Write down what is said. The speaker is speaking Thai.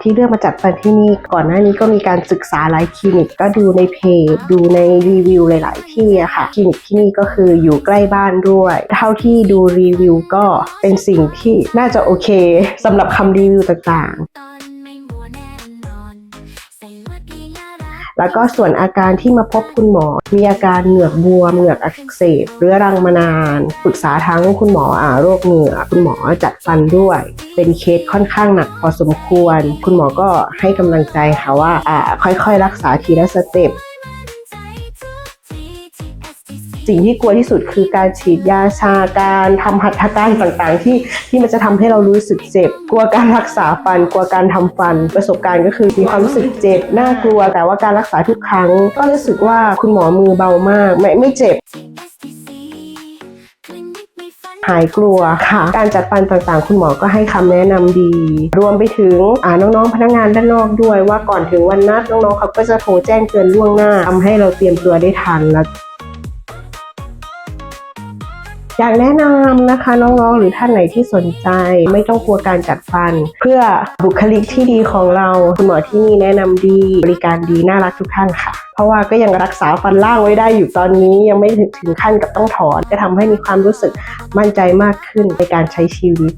ที่เลือกมาจัดฟันที่นี่ก่อนหน้านี้ก็มีการศึกษาหลายคลินิก ก็ดูในเพจดูในรีวิวหลาย ๆ ที่อะค่ะคลินิกที่นี่ก็คืออยู่ใกล้บ้านด้วย เท่าที่ดูรีวิวก็เป็นสิ่งที่น่าจะโอเคสำหรับคำรีวิวต่าง ๆ แล้วก็ส่วนอาการที่มาพบคุณหมอ มีอาการเหงือกบวม เหงือกอักเสบเรื้อรังมานาน ปรึกษาทั้งคุณหมออ่าโรคเหงือกคุณหมอจัดฟันด้วย เป็นเคสค่อนข้างหนักพอสมควร คุณหมอก็ให้กำลังใจค่ะว่าอ่าค่อยๆ รักษาทีละสเต็ป สิ่งที่กลัวที่สุดคือการฉีดยาชาการทำหัตถการต่างๆ ที่ที่มันจะทำให้เรารู้สึกเจ็บ กลัวการรักษาฟัน กลัวการทำฟัน ประสบการณ์ก็คือมีความรู้สึกเจ็บน่ากลัว แต่ว่าการรักษาทุกครั้ง ก็รู้สึกว่าคุณหมอมือเบามาก ไม่ไม่เจ็บหายกลัวค่ะ การจัดฟันต่างๆ คุณหมอก็ให้คำแนะนำดี รวมไปถึงน้องๆ พนักงานด้านนอกด้วยว่าก่อนถึงวันนัดน้องๆเขาก็จะโทรแจ้งเตือนล่วงหน้าทำให้เราเตรียมตัวได้ทันแล้ว อยากแนะนำนะคะน้องๆ หรือท่านไหนที่สนใจ ไม่ต้องกลัวการจัดฟัน เพื่อบุคลิกที่ดีของเราคุณหมอที่นี่แนะนำดีบริการดีน่ารักทุกท่านค่ะ เพราะว่าก็ยังรักษาฟันล่างไว้ได้อยู่ตอนนี้ยังไม่ถึงขั้นกับต้องถอนก็ทำให้มีความรู้สึกมั่นใจมากขึ้นในการใช้ชีวิต